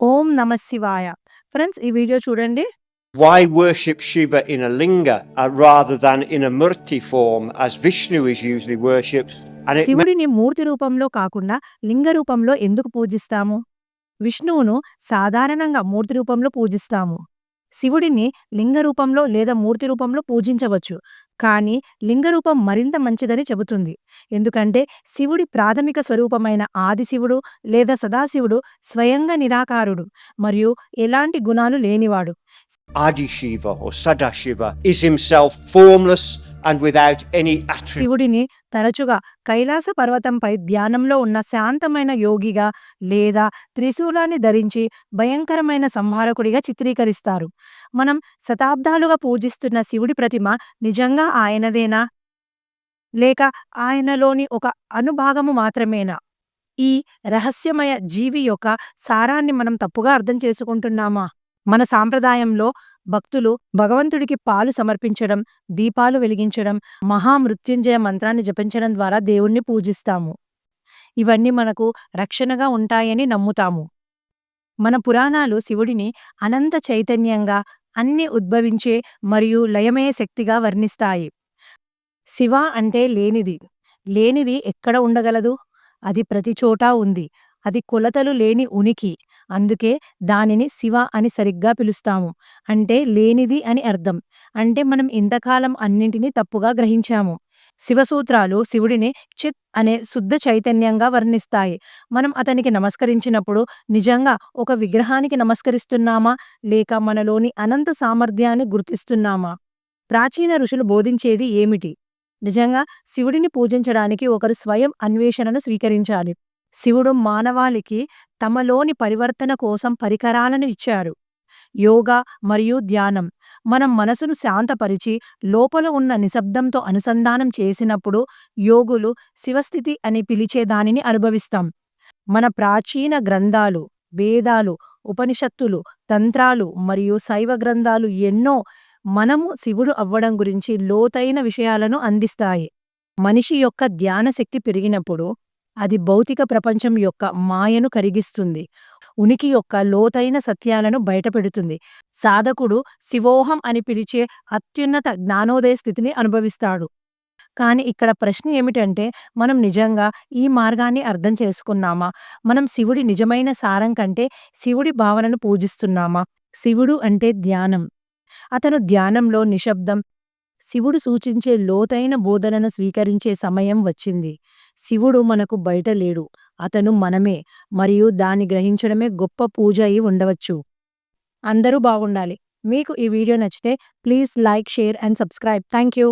ఓం నమ శివాయ ఫ్రెండ్స్ ఈ వీడియో చూడండి Why worship Shiva in a linga uh, rather than in a murti form as Vishnu is usually worshipped? శివుడిని మూర్తి రూపంలో కాకుండా లింగ రూపంలో ఎందుకు పూజిస్తాము విష్ణువును సాధారణంగా మూర్తి రూపంలో పూజిస్తాము శివుడిని లింగ రూపంలో లేదా మూర్తి రూపంలో పూజించవచ్చు. కానీ లింగ రూపం మరింత మంచిదని చెబుతుంది. ఎందుకంటే శివుడి ప్రాథమిక స్వరూపమైన ఆదిశివుడు లేదా సదాశివుడు స్వయంగా నిరాకారుడు మరియు ఎలాంటి గుణాలు లేనివాడు. ఆదిశివ Sadashiva or Sadashiva is himself formless and without any శివుడిని తరచుగా కైలాస పర్వతంపై ధ్యానంలో ఉన్న శాంతమైన యోగిగా లేదా త్రిశూలాన్ని ధరించి భయంకరమైన సంహారకుడిగా చిత్రీకరిస్తారు. మనం శతాబ్దాలుగా పూజిస్తున్న శివుడి ప్రతిమ నిజంగా ఆయనదేనా? లేక ఆయనలోని ఒక అనుభాగము మాత్రమేనా? ఈ రహస్యమయ జీవి యొక్క సారాన్ని మనం తప్పుగా అర్థం చేసుకుంటున్నామా? మన సాంప్రదాయంలో భక్తులు భగవంతుడికి పాలు సమర్పించడం దీపాలు వెలిగించడం మహామృత్యుంజయ మంత్రాన్ని జపించడం ద్వారా దేవుణ్ణి పూజిస్తాము. ఇవన్నీ మనకు రక్షణగా ఉంటాయని నమ్ముతాము. మన పురాణాలు శివుడిని అనంత చైతన్యంగా అన్ని ఉద్భవించే మరియు లయమయ శక్తిగా వర్ణిస్తాయి. శివ అంటే లేనిది. లేనిది ఎక్కడ ఉండగలదు? అది ప్రతి చోటా ఉంది. అది కొలతలు లేని ఉనికి. అందుకే దానిని శివ అని సరిగ్గా పిలుస్తాము. అంటే లేనిది అని అర్థం. అంటే మనం ఇంతకాలం అన్నింటినీ తప్పుగా గ్రహించాము. శివసూత్రాలు శివుడిని చిత్ అనే శుద్ధ చైతన్యంగా వర్ణిస్తాయి. మనం అతనికి నమస్కరించినప్పుడు నిజంగా ఒక విగ్రహానికి నమస్కరిస్తున్నామా? లేక మనలోని అనంత సామర్థ్యాన్ని గుర్తిస్తున్నామా? ప్రాచీన ఋషులు బోధించేది ఏమిటి? నిజంగా శివుడిని పూజించడానికి ఒకరు స్వయం అన్వేషణను స్వీకరించాలి. శివుడు మానవాళికి తమలోని పరివర్తన కోసం పరికరాలను ఇచ్చారు. యోగా మరియు ధ్యానం మనం మనసును శాంతపరిచి లోపల ఉన్న నిశ్శబ్దంతో అనుసంధానం చేసినప్పుడు యోగులు శివస్థితి అని పిలిచే దానిని అనుభవిస్తాం. మన ప్రాచీన గ్రంథాలు వేదాలు ఉపనిషత్తులు తంత్రాలు మరియు శైవ గ్రంథాలు ఎన్నో మనము శివుడు అవ్వడం గురించి లోతైన విషయాలను అందిస్తాయి. మనిషి యొక్క ధ్యాన శక్తి పెరిగినప్పుడు అది భౌతిక ప్రపంచం యొక్క మాయను కరిగిస్తుంది. ఉనికి యొక్క లోతైన సత్యాలను బయటపెడుతుంది. సాధకుడు శివోహం అని పిలిచే అత్యున్నత జ్ఞానోదయ స్థితిని అనుభవిస్తాడు. కాని ఇక్కడ ప్రశ్న ఏమిటంటే మనం నిజంగా ఈ మార్గాన్ని అర్థం చేసుకున్నామా? మనం శివుడి నిజమైన సారం కంటే శివుడి భావనను పూజిస్తున్నామా? శివుడు అంటే ధ్యానం. అతను ధ్యానంలో నిశ్శబ్దం శివుడు సూచించే లోతైన బోధనను స్వీకరించే సమయం వచ్చింది. శివుడు మనకు బయట లేడు. అతను మనమే మరియు దాన్ని గ్రహించడమే గొప్ప పూజ అయి ఉండవచ్చు. అందరూ బాగుండాలి. మీకు ఈ వీడియో నచ్చితే please like share and subscribe. Thank you